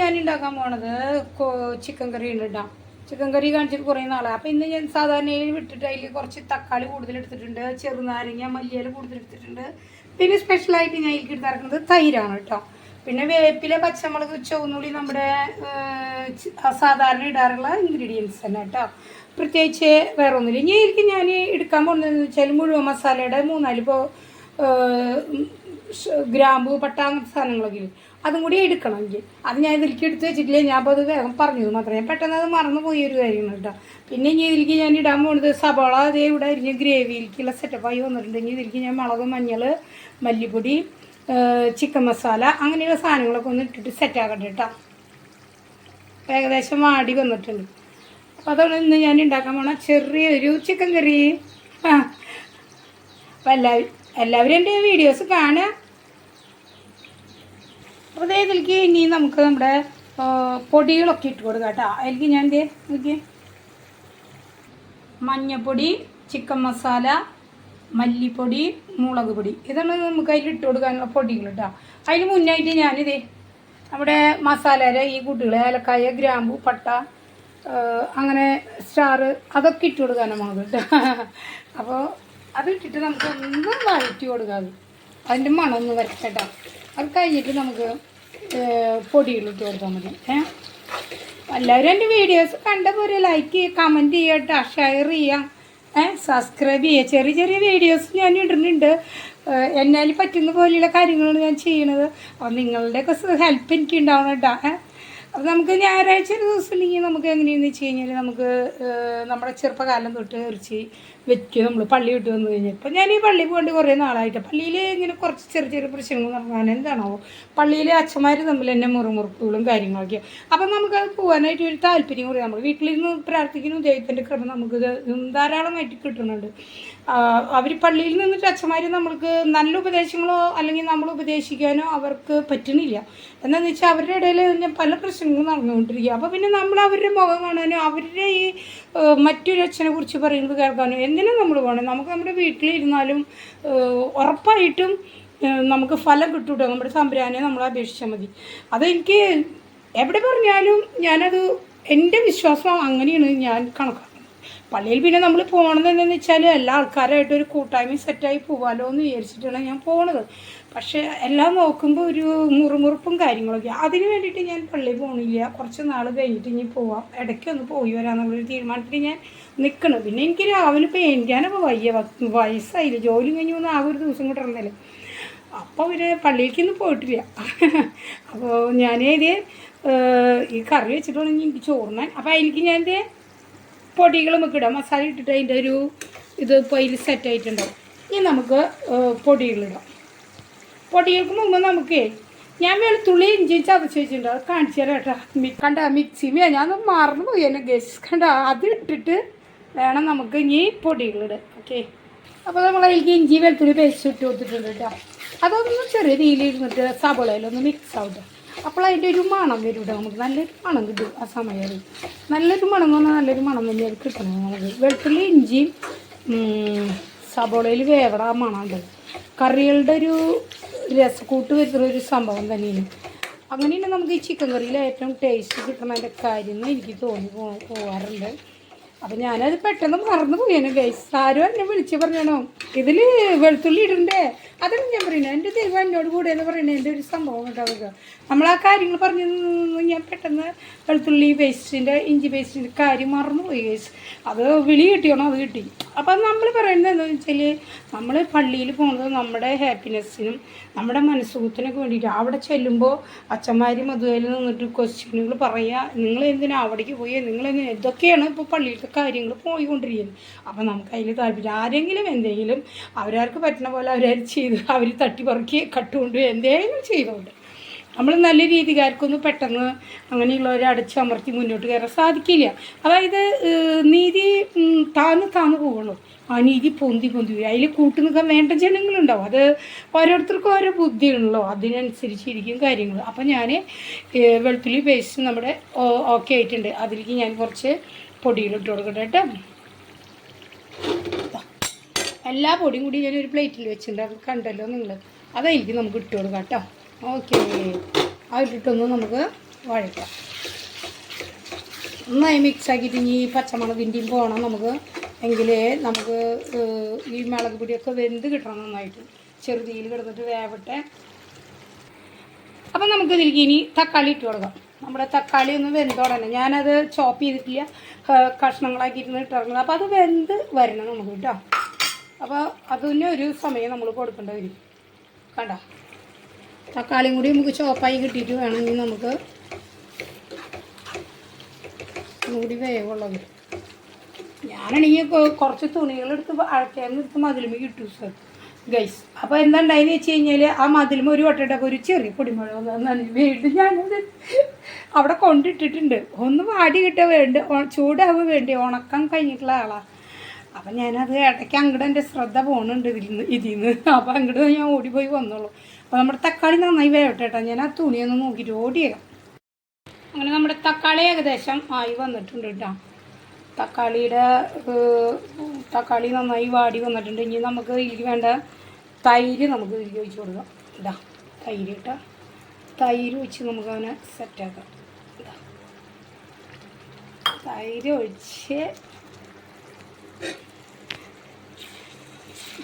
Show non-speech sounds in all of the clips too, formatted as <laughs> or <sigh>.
ഞാൻ ഉണ്ടാക്കാൻ പോണത് ചിക്കൻ കറി ഉണ്ട് ചിക്കൻ കറി കാണിച്ചിട്ട് കുറേ നാളായി. അപ്പം ഇന്ന് ഞാൻ സാധാരണ വിട്ടിട്ട് അതിൽ കുറച്ച് തക്കാളി കൂടുതൽ എടുത്തിട്ടുണ്ട് ചെറുനാരങ്ങ മല്ലിയില കൂടുതൽ എടുത്തിട്ടുണ്ട്. പിന്നെ സ്പെഷ്യലായിട്ട് ഞാൻ ഇതിലേക്ക് എടുത്തിറക്കുന്നത് തൈരാണ് കേട്ടോ പിന്നെ വേപ്പില പച്ചമുളക് ചുവന്നുള്ളി നമ്മുടെ സാധാരണ ഇടാറുള്ള ഇൻഗ്രീഡിയൻസ് തന്നെ കേട്ടോ പ്രത്യേകിച്ച് വേറെ ഒന്നുമില്ല ഇനി ഇതിലേക്ക് ഞാൻ എടുക്കാൻ പോകുന്നതെന്ന് വെച്ചാൽ മുഴുവൻ മസാലയുടെ മൂന്നാൽ ഇപ്പോൾ ഗ്രാമ്പു പട്ട അങ്ങനത്തെ സാധനങ്ങളൊക്കെ അതും കൂടി എടുക്കണം എനിക്ക് അത് ഞാൻ ഇതിലേക്ക് എടുത്ത് വെച്ചിട്ടില്ല. ഞാൻ അപ്പോൾ അത് വേഗം പറഞ്ഞത് മാത്രമേ ഞാൻ പെട്ടെന്ന് അത് മറന്നു പോയി ഒരു കാര്യമാണ് കേട്ടോ പിന്നെ ഇനി ഇതിലേക്ക് ഞാൻ ഇടാൻ പോകുന്നത് സബോള അതേ ഇവിടെ അരിഞ്ഞ് ഗ്രേവിയിലേക്കുള്ള സെറ്റപ്പായി വന്നിട്ടുണ്ട് ഇനി ഇതിലേക്ക് ഞാൻ മുളക് മഞ്ഞൾ മല്ലിപ്പൊടി ചിക്കൻ മസാല അങ്ങനെയുള്ള സാധനങ്ങളൊക്കെ ഒന്ന് ഇട്ടിട്ട് സെറ്റാക്കട്ടെ കേട്ടോ ഏകദേശം വാടി വന്നിട്ടുണ്ട്. അപ്പോൾ അതാണ് ഇന്ന് ഞാൻ ഉണ്ടാക്കാൻ പോണ ചെറിയൊരു ചിക്കൻ കറി ആ. അപ്പം എല്ലാവരും എല്ലാവരും എന്റെ വീഡിയോസ് കാണുക. അപ്പോൾ ദേ ഇതിലേക്ക് ഇനി നമുക്ക് നമ്മുടെ പൊടികളൊക്കെ ഇട്ട് കൊടുക്കാം കേട്ടോ. അതിലേക്ക് ഞാൻ എന്തേ നോക്കിയേ മഞ്ഞപ്പൊടി ചിക്കൻ മസാല മല്ലിപ്പൊടി മുളക് പൊടി. ഇതാണ് നമുക്ക് അതിൽ ഇട്ട് കൊടുക്കാനുള്ള പൊടികൾ കേട്ടോ. അതിന് മുന്നായിട്ട് ഞാനിതേ നമ്മുടെ മസാലയുടെ ഈ കൂട്ടുകൾ ഏലക്കായ ഗ്രാമ്പു പട്ട അങ്ങനെ സ്റ്റാർ അതൊക്കെ ഇട്ട് കൊടുക്കാനാണ് നമുക്ക് കേട്ടോ. അപ്പോൾ അത് ഇട്ടിട്ട് നമുക്ക് ഒന്നും വഴറ്റി കൊടുക്കാതെ അതിന്റെ മണം ഒന്ന് വരട്ടെ കേട്ടോ. അത് കഴിഞ്ഞിട്ട് നമുക്ക് പൊടികൾ ഇട്ട് കൊടുത്താൽ മതി. ഏഹ് എല്ലാവരും എന്റെ വീഡിയോസ് കണ്ട പോലെ ലൈക്ക് ചെയ്യുക കമന്റ് ചെയ്യുക കേട്ടോ ഷെയർ ചെയ്യാം. ഏഹ് സബ്സ്ക്രൈബ് ചെയ്യുക ചെറിയ ചെറിയ വീഡിയോസ് ഞാൻ ഇടുന്നുണ്ട്. എന്നാൽ പറ്റുന്ന പോലെയുള്ള കാര്യങ്ങളാണ് ഞാൻ ചെയ്യണത്. അപ്പോൾ നിങ്ങളുടെയൊക്കെ ഹെൽപ്പ് എനിക്ക് ഉണ്ടാവണം കേട്ടോ ഏഹ് അപ്പോൾ നമുക്ക് ഞായറാഴ്ച ഒരു ദിവസം ഉണ്ടെങ്കിൽ നമുക്ക് എങ്ങനെയാണെന്ന് വെച്ച് കഴിഞ്ഞാൽ നമുക്ക് നമ്മുടെ ചെറുപ്പകാലം തൊട്ട് ഇറച്ചി വെക്കും നമ്മൾ പള്ളി വിട്ട് വന്നു കഴിഞ്ഞാൽ ഇപ്പം ഞാൻ ഈ പള്ളി പോകേണ്ടി കുറേ നാളായിട്ട്. പള്ളിയിൽ ഇങ്ങനെ കുറച്ച് ചെറിയ ചെറിയ പ്രശ്നങ്ങൾ നടക്കാൻ എന്താണോ പള്ളിയിലെ അച്ഛന്മാർ തമ്മിൽ തന്നെ മുറുമുറുപ്പുകളും കാര്യങ്ങളൊക്കെ. അപ്പം നമുക്ക് പോകാനായിട്ട് ഒരു താല്പര്യം കുറേ. നമ്മൾ വീട്ടിലിരുന്ന് പ്രാർത്ഥിക്കുന്നു. ദൈവത്തിന്റെ കൃപ നമുക്ക് ധാരാളമായിട്ട് കിട്ടുന്നുണ്ട്. അവർ പള്ളിയിൽ നിന്നിട്ട് അച്ഛന്മാർ നമ്മൾക്ക് നല്ല ഉപദേശങ്ങളോ അല്ലെങ്കിൽ നമ്മൾ ഉപദേശിക്കാനോ അവർക്ക് പറ്റുന്നില്ല. എന്താണെന്ന് വെച്ചാൽ അവരുടെ ഇടയിൽ തന്നെ പല പ്രശ്നങ്ങളും നടന്നുകൊണ്ടിരിക്കുക. അപ്പോൾ പിന്നെ നമ്മൾ അവരുടെ മുഖം കാണാനും അവരുടെ ഈ മറ്റൊരു അച്ഛനെ കുറിച്ച് പറയുന്നത് കേൾക്കാനും എന്തിനും നമ്മൾ പോകണം നമുക്ക് നമ്മുടെ വീട്ടിലിരുന്നാലും ഉറപ്പായിട്ടും നമുക്ക് ഫലം കിട്ടും കേട്ടോ നമ്മുടെ തമ്പുരാനെ നമ്മൾ അപേക്ഷിച്ചാൽ മതി. അതെനിക്ക് എവിടെ പറഞ്ഞാലും ഞാനത് എന്റെ വിശ്വാസം അങ്ങനെയാണ് ഞാൻ കണക്കാക്കുന്നത്. പള്ളിയിൽ പിന്നെ നമ്മൾ പോകണത് എന്താണെന്ന് വെച്ചാൽ എല്ലാ ആൾക്കാരായിട്ട് ഒരു കൂട്ടായ്മ സെറ്റായി പോകാമല്ലോ എന്ന് വിചാരിച്ചിട്ടാണ് ഞാൻ പോണത്. പക്ഷേ എല്ലാം നോക്കുമ്പോൾ ഒരു മുറുമുറുപ്പും കാര്യങ്ങളൊക്കെ. അതിന് വേണ്ടിയിട്ട് ഞാൻ പള്ളിയിൽ പോകണില്ല കുറച്ച് നാൾ കഴിഞ്ഞിട്ട് ഇനി പോവാം. ഇടയ്ക്കൊന്ന് പോയി വരാമെന്നുള്ളൊരു തീരുമാനത്തിൽ ഞാൻ നിൽക്കണം പിന്നെ എനിക്ക് രാവിലെ ഇപ്പോൾ വയ്യ. വയസ്സായില്ല. ജോലി കഴിഞ്ഞ് ഒന്ന് ആകെ ഒരു ദിവസം കിട്ടണ്ടല്ലേ അപ്പോൾ അവർ പള്ളിയിലേക്കൊന്നും പോയിട്ടില്ല. അപ്പോൾ ഞാനേത് ഈ കറി വെച്ചിട്ടുണ്ടെങ്കിൽ എനിക്ക് ചോറിനാൻ അപ്പോൾ അതിലേക്ക് ഞാൻ ഇത് പൊടികൾ നമുക്ക് ഇടാം. മസാല ഇട്ടിട്ട് അതിന്റെ ഒരു ഇത് ഇപ്പോൾ അതിൽ സെറ്റായിട്ടുണ്ടാവും ഇനി നമുക്ക് പൊടികളിടാം. പൊടികൾക്ക് മുമ്പ് നമുക്ക് ഞാൻ വെളുത്തുള്ളി ഇഞ്ചി ചതച്ച് വെച്ചിട്ടുണ്ട്. അത് കാണിച്ചു തരാം കേട്ടോ. കണ്ട മിക്സി ഞാൻ മറന്നു പോയി എന്നെ ഗസ് കണ്ട അത് ഇട്ടിട്ട് വേണം നമുക്ക് ഇനി പൊടികളിടാം ഓക്കെ അപ്പോൾ നമ്മൾ അതിലേക്ക് ഇഞ്ചി വെളുത്തുള്ളി പേസ്റ്റ് ഇട്ട് കൊടുത്തിട്ടുണ്ട് കേട്ടോ. അതൊന്ന് ചെറിയ രീതിയിൽ ഇരുന്നിട്ട് സബളയിലൊന്ന് മിക്സ് ആവട്ടെ അപ്പോൾ അതിന്റെ ഒരു മണം വരും കേട്ടോ നമുക്ക്. നല്ലൊരു മണം കിട്ടും ആ സമയം നല്ലൊരു മണം എന്ന് പറഞ്ഞാൽ നല്ലൊരു മണം തന്നെയാണ് കിട്ടണം നമുക്ക്. വെളുത്തുള്ളി ഇഞ്ചിയും സബോളയിൽ വേവട മണം ഉണ്ട് കറികളുടെ ഒരു രസക്കൂട്ട് വരുന്ന ഒരു സംഭവം തന്നെയാണ്. അങ്ങനെയാണ് നമുക്ക് ഈ ചിക്കൻ കറിയിൽ ഏറ്റവും ടേസ്റ്റ് കിട്ടുന്നതിന്റെ കാര്യം എന്ന് എനിക്ക് തോന്നി പോകാറുണ്ട് അപ്പം ഞാനത് പെട്ടെന്ന് മറന്നു പോയാണ് ഗൈസ് ആരും എന്നെ വിളിച്ച് പറഞ്ഞാണോ? ഇതിൽ വെളുത്തുള്ളി ഇടണ്ടേ? അതാണ് ഞാൻ പറയുന്നത്. എന്റെ ദൈവം എന്നോട് കൂടെ എന്ന് പറയുന്നത്. എന്റെ ഒരു സംഭവം ഉണ്ടാവുക. നമ്മൾ ആ കാര്യങ്ങൾ പറഞ്ഞു ഞാൻ പെട്ടെന്ന് വെളുത്തുള്ളി പേസ്റ്റിന്റെ ഇഞ്ചി പേസ്റ്റിന്റെ കാര്യം മറന്നു പോയി ഗൈസ് അത് വിളി കിട്ടിയോണോ? അത് കിട്ടി. അപ്പം നമ്മൾ പറയുന്നത് എന്താണെന്ന് വെച്ചാൽ നമ്മൾ പള്ളിയിൽ പോകുന്നത് നമ്മുടെ ഹാപ്പിനെസ്സിനും നമ്മുടെ മനസ്സുഖത്തിനൊക്കെ വേണ്ടിയിട്ട്. അവിടെ ചെല്ലുമ്പോൾ അച്ഛന്മാരും അതുപോലെ നിന്നിട്ട് ക്വസ്റ്റ്യനുകൾ പറയുക നിങ്ങൾ എന്തിനാ അവിടേക്ക് പോയി? നിങ്ങൾ എന്തിനാ? ഇതൊക്കെയാണ് ഇപ്പോൾ പള്ളിയിലത്തെ കാര്യങ്ങൾ പോയിക്കൊണ്ടിരിക്കുന്നത്. അപ്പം നമുക്ക് അതിൽ താല്പര്യം. ആരെങ്കിലും എന്തെങ്കിലും അവരവർക്ക് പറ്റുന്ന പോലെ അവരവർ ചെയ്ത് അവർ തട്ടി പറക്കി കട്ടുകൊണ്ട് എന്തെങ്കിലും ചെയ്തുകൊണ്ട്. നമ്മൾ നല്ല രീതിക്കാർക്കൊന്നും പെട്ടെന്ന് അങ്ങനെയുള്ളവരെ അടച്ചമർത്തി മുന്നോട്ട് കയറാൻ സാധിക്കില്ല. അതായത് നീതി താന്ന് താന്ന് പോകണം. ആ നീതി പൊന്തി പൊന്തി വരും. അതിൽ കൂട്ടു നിൽക്കാൻ വേണ്ട ജനങ്ങളുണ്ടാവും. അത് ഓരോരുത്തർക്കും ഓരോ ബുദ്ധിയുണ്ടല്ലോ അതിനനുസരിച്ചിരിക്കും കാര്യങ്ങൾ അപ്പം ഞാൻ വെളുത്തുള്ളി പേസ്റ്റ് നമ്മുടെ ഓക്കെ ആയിട്ടുണ്ട്. അതിലേക്ക് ഞാൻ കുറച്ച് പൊടിയിലിട്ട് കൊടുക്കട്ടെ കേട്ടോ. എല്ലാ പൊടിയും കൂടി ഞാൻ ഒരു പ്ലേറ്റിൽ വെച്ചിട്ടുണ്ട്. കണ്ടല്ലോ നിങ്ങൾ അതായിരിക്കും നമുക്ക് ഇട്ട് കൊടുക്കാം കേട്ടോ. ഓക്കെ. അതിട്ടിട്ടൊന്ന് നമുക്ക് വഴറ്റാം. നന്നായി മിക്സ് ആക്കിയിട്ട് ഇനി ഈ പച്ചമുളകിന്റെയും പോകണം നമുക്ക്. എങ്കിലേ നമുക്ക് ഈ മുളക് പൊടിയൊക്കെ വെന്ത് കിട്ടണം നന്നായിട്ട്. ചെറുതീയിൽ കിടന്നിട്ട് വേവട്ടെ. അപ്പം നമുക്ക് ഇതിലേക്ക് ഇനി തക്കാളി ഇട്ട് കൊടുക്കാം. നമ്മുടെ തക്കാളി ഒന്ന് വെന്തോടനെ ഞാനത് ചോപ്പ് ചെയ്തിട്ടില്ല. കഷ്ണങ്ങളാക്കിയിട്ട് ഇട്ടിറങ്ങുന്നത്. അപ്പോൾ അത് വെന്ത് വരണം നമുക്ക് കേട്ടോ. അപ്പോൾ അതിന് ഒരു സമയം നമ്മൾ കൊടുക്കേണ്ടി വരും കണ്ട? തക്കാളിയും കൂടി നമുക്ക് ചോപ്പായി കിട്ടിയിട്ട് വേണമെങ്കിൽ നമുക്ക് കൂടി വേവുള്ളത്. ഞാനാണെങ്കിൽ കുറച്ച് തുണികളെടുത്ത് എടുത്ത് മതിലുമ കിട്ടു സർ ഗൈസ് അപ്പോൾ എന്താണ്ടായെന്ന് വെച്ച് കഴിഞ്ഞാൽ ആ മതിലുമ ഒരു വട്ടട്ടൊക്കെ ഒരു ചെറിയ പൊടിമഴ വന്നു. വീണ്ടും ഞാനത് അവിടെ കൊണ്ടിട്ടിട്ടുണ്ട്. ഒന്ന് വാടി കിട്ടാൻ വേണ്ടി ചൂടാവുക വേണ്ടി? ഉണക്കാൻ കഴിഞ്ഞിട്ടുള്ള ആളാണ് അപ്പം ഞാനത് ഇടയ്ക്ക് അങ്ങോട്ട് എന്റെ ശ്രദ്ധ പോകുന്നുണ്ട് ഇതിൽ നിന്ന് ഇതിൽ നിന്ന് അപ്പം അങ്ങോട്ട് ഞാൻ ഓടിപ്പോയി വന്നോളൂ. അപ്പോൾ നമ്മുടെ തക്കാളി നന്നായി വേവട്ടെ കേട്ടോ ഞാൻ ആ തുണിയൊന്ന് നോക്കിയിട്ട് ഓടിയേക്കാം അങ്ങനെ നമ്മുടെ തക്കാളി ഏകദേശം ആയി വന്നിട്ടുണ്ട് കേട്ടോ. തക്കാളിയുടെ തക്കാളി നന്നായി വാടി വന്നിട്ടുണ്ട്. ഇനി നമുക്ക് ഇതിൽ വേണ്ട തൈര് നമുക്ക് ഇതിൽ ഒഴിച്ച് കൊടുക്കാം. ഇതാ തൈര് കേട്ടോ. തൈര് ഒഴിച്ച് നമുക്ക് അവനെ സെറ്റാക്കാം ഇതാ. തൈര് ഒഴിച്ച്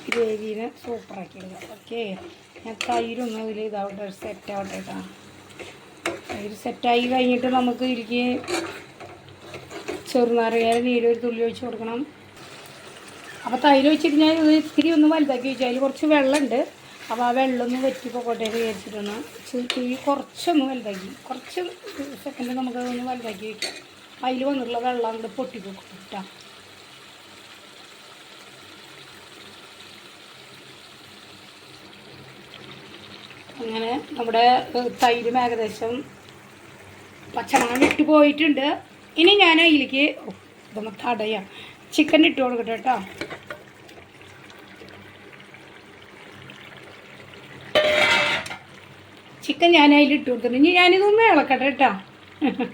ഗ്രേവീനെ സൂപ്പറാക്കി എടുക്കാം ഓക്കെ ഞാൻ തൈരൊന്നും ഇതിൽ ഇതാവട്ടെ സെറ്റ് ആവട്ടെ കേട്ടോ തൈര് സെറ്റായി കഴിഞ്ഞിട്ട് നമുക്ക് ഇതിലേക്ക് ചെറുനാരങ്ങയുടെ നീര് ഒരു തുള്ളി ഒഴിച്ച് കൊടുക്കണം. അപ്പോൾ തൈര് ഒഴിച്ചിട്ട് ഞാൻ ഇത് ഇത്തിരി ഒന്ന് വലുതാക്കി വെച്ചു. അതിൽ കുറച്ച് വെള്ളമുണ്ട്. അപ്പോൾ ആ വെള്ളം ഒന്ന് വെറ്റി പൊക്കോട്ടേക്ക് വിചാരിച്ചിട്ടൊന്ന് തീ കുറച്ചൊന്ന് വലുതാക്കി. കുറച്ച് സെക്കൻഡ് നമുക്ക് ഒന്ന് വലുതാക്കി വയ്ക്കാം അതിൽ വന്നിട്ടുള്ള വെള്ളം അങ്ങോട്ട് പൊട്ടിപ്പോക്കും അങ്ങനെ നമ്മുടെ തൈര് ഏകദേശം പച്ചമണം ഇട്ട് പോയിട്ടുണ്ട്. ഇനി ഞാൻ അതിലേക്ക് ഇതൊന്ന് തടയാം. ചിക്കൻ ഇട്ട് കൊടുക്കട്ടെ കേട്ടോ. ചിക്കൻ ഞാൻ അതിൽ ഇട്ട് കൊടുത്തിട്ടുണ്ട്. ഇനി ഞാനിതൊന്ന് ഇളക്കട്ടെ കേട്ടോ. <laughs>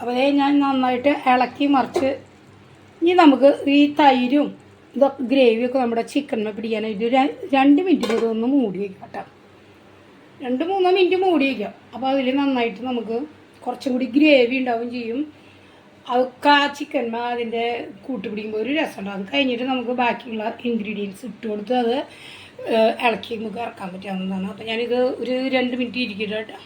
അപ്പോൾ ഞാൻ നന്നായിട്ട് ഇളക്കി മറിച്ച് ഇനി നമുക്ക് ഈ തൈരും ഇതൊക്കെ ഗ്രേവിയൊക്കെ നമ്മുടെ ചിക്കനിൽ പിടിക്കാനായിട്ട് രണ്ട് മിനിറ്റ് ഇതൊന്ന് മൂടി വയ്ക്കാം കേട്ടോ. രണ്ട് മൂന്നോ മിനിറ്റ് മൂടി വയ്ക്കാം അപ്പോൾ അതിൽ നന്നായിട്ട് നമുക്ക് കുറച്ചും കൂടി ഗ്രേവി ഉണ്ടാവുകയും ചെയ്യും. അതൊക്കെ ആ ചിക്കൻ അതിന്റെ കൂട്ടുപിടിക്കുമ്പോൾ ഒരു രസമുണ്ട്. അത് കഴിഞ്ഞിട്ട് നമുക്ക് ബാക്കിയുള്ള ഇൻഗ്രീഡിയൻസ് ഇട്ട് കൊടുത്ത് അത് ഇളക്കി നമുക്ക് ഇറക്കാൻ പറ്റാവുന്നതാണ് അപ്പോൾ ഞാനിത് ഒരു രണ്ട് മിനിറ്റ് ഇരിക്കട്ടെ കേട്ടോ.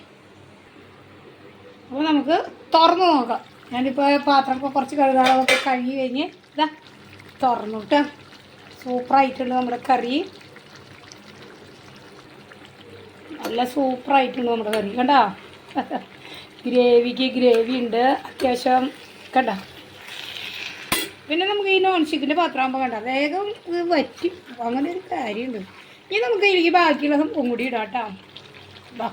അപ്പോൾ നമുക്ക് തുറന്ന് നോക്കാം. ഞാനിപ്പോൾ പാത്രമൊക്കെ കുറച്ച് കഴുകാളൊക്കെ കഴുകി കഴിഞ്ഞ് ഇതാ തുറന്നു കേട്ടോ. സൂപ്പറായിട്ടുണ്ട് നമ്മുടെ കറി. നല്ല സൂപ്പറായിട്ടുണ്ട് നമ്മുടെ കറി. കണ്ടോ? ഗ്രേവിക്ക് ഗ്രേവി ഉണ്ട്. അത്യാവശ്യം കണ്ട? പിന്നെ നമുക്ക് ഈ നോൺ സ്റ്റിക്കിന്റെ പാത്രമാകുമ്പോൾ കണ്ട? വേഗം വറ്റി. അങ്ങനെ ഒരു കാര്യമുണ്ട്. ഇനി നമുക്ക് ഇതിലേക്ക് ബാക്കിയുള്ള സംഭവം കൂടി ഇടാം കേട്ടോ. ഇതാ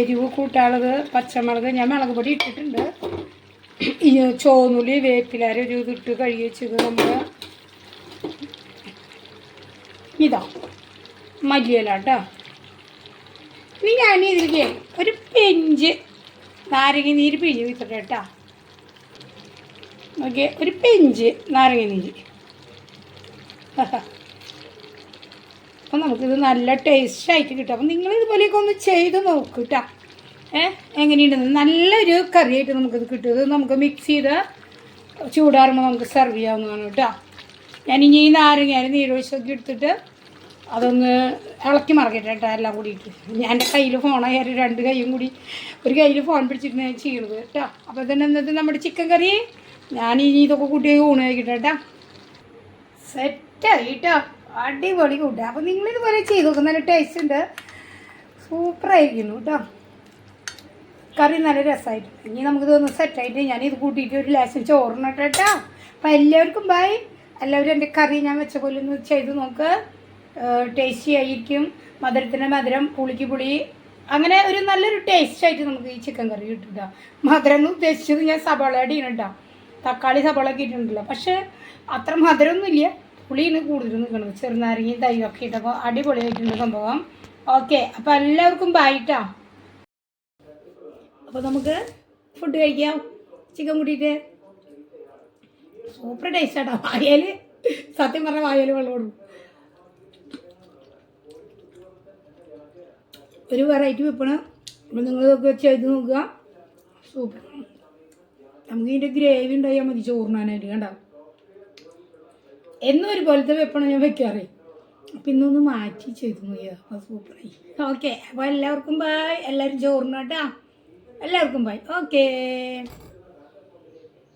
എരിവ് കൂട്ടാനുള്ളത് പച്ചമുളക് ഞാൻ മുളക് പൊടി ഇട്ടിട്ടുണ്ട്. ഈ ചോന്നുള്ളി വേപ്പിലാര ഒരു ഇതിട്ട് കഴുകി വെച്ചത് നമ്മൾ ഇതാ. മല്ലിയില കേട്ടോ. ഇനി ഞാൻ ഇതിലേക്ക് ഒരു പെഞ്ച് നാരങ്ങ നീര് പിഴിഞ്ഞ് വിത്തിട്ട് കേട്ടോ. നോക്കിയേ ഒരു പെഞ്ച് നാരങ്ങ നീര്. <laughs> അപ്പം നമുക്കിത് നല്ല ടേസ്റ്റ് ആയിട്ട് കിട്ടും. അപ്പം നിങ്ങൾ ഇതുപോലെയൊക്കെ ഒന്ന് ചെയ്ത് നോക്കൂ കേട്ടോ. ഏ എങ്ങനെയുണ്ടെന്ന്. നല്ലൊരു കറിയായിട്ട് നമുക്കിത് കിട്ടും. ഇത് നമുക്ക് മിക്സ് ചെയ്ത് ചൂടാറുമ്പോൾ നമുക്ക് സെർവ് ചെയ്യാവുന്നതാണ് കേട്ടോ. ഞാനിനി ഈ നാരങ്ങ നീരൊഴിച്ചൊക്കെ എടുത്തിട്ട് അതൊന്ന് ഇളക്കി മറക്കട്ടെ കേട്ടോ എല്ലാം കൂടിയിട്ട്. ഞാൻ എന്റെ കയ്യിൽ ഫോണായാലും രണ്ട് കൈയും കൂടി ഒരു കയ്യിൽ ഫോൺ പിടിച്ചിട്ട് ഞാൻ ചെയ്യണത് കേട്ടോ. അപ്പോൾ തന്നെ എന്നിട്ട് നമ്മുടെ ചിക്കൻ കറി. ഞാൻ ഇനി ഇതൊക്കെ കൂട്ടി ഊണ് കഴിക്കട്ടെ കേട്ടോ. സെറ്റായി കേട്ടോ. അടിപൊളി കൂട്ടുക അപ്പോൾ നിങ്ങളിതുപോലെ ചെയ്ത് നോക്കും നല്ല ടേസ്റ്റ് ഉണ്ട്. സൂപ്പറായിരിക്കുന്നു കേട്ടോ. കറി നല്ല രസമായിട്ടുണ്ട് ഇനി നമുക്ക് നമുക്കിതൊന്ന് സെറ്റായിട്ട് ഞാൻ ഇത് കൂട്ടിയിട്ട് ഒരു ലേശം ചോറിനിട്ട് കേട്ടോ. അപ്പം എല്ലാവർക്കും ബൈ എല്ലാവരും എന്റെ കറി ഞാൻ വെച്ച പോലെ ഒന്ന് ചെയ്ത് നോക്ക്. ടേസ്റ്റി ആയിരിക്കും. മധുരത്തിന് മധുരം പുളിക്ക് പുളി. അങ്ങനെ ഒരു നല്ലൊരു ടേസ്റ്റ് ആയിട്ട് നമുക്ക് ഈ ചിക്കൻ കറി കിട്ടും മധുരം എന്ന് ഉദ്ദേശിച്ചത് ഞാൻ സബോള കേട്ടോ തക്കാളി സബോള ഒക്കെ ഇട്ടിട്ടുണ്ടല്ലോ. പക്ഷേ അത്ര മധുരമൊന്നുമില്ല പുളിയാണ് കൂടുതൽ നിൽക്കുന്നത്. ചെറുനാരങ്ങയും തൈരൊക്കെ ഇട്ടപ്പോൾ അടിപൊളിയായിട്ടുണ്ട് സംഭവം. ഓക്കെ അപ്പോൾ എല്ലാവർക്കും ബായിട്ടാ അപ്പോൾ നമുക്ക് ഫുഡ് കഴിക്കാം. ചിക്കൻ കൂട്ടിയിട്ട്. സൂപ്പർ ടേസ്റ്റ് ആട്ടോ. വായാൽ സത്യം പറഞ്ഞാൽ വായാൽ വെള്ളം വെള്ളമോടും ഒരു വെറൈറ്റി വെപ്പണം അപ്പോൾ നിങ്ങളിതൊക്കെ ചെയ്ത് നോക്കുക. സൂപ്പർ. നമുക്ക് ഇതിന്റെ ഗ്രേവി ഉണ്ടായാൽ മതി ചോറിനാനായിട്ട് കണ്ട? എന്നും ഒരുപോലത്തെ വെപ്പണം ഞാൻ വെക്കാറേ. അപ്പം ഇന്നൊന്ന് മാറ്റി ചെയ്ത് നോക്കിയാ അപ്പോൾ സൂപ്പറായി ഓക്കെ അപ്പോൾ എല്ലാവർക്കും ബായ് എല്ലാവരും ചോറിനാട്ടാ? എല്ലാവർക്കും ബായ് ഓക്കേ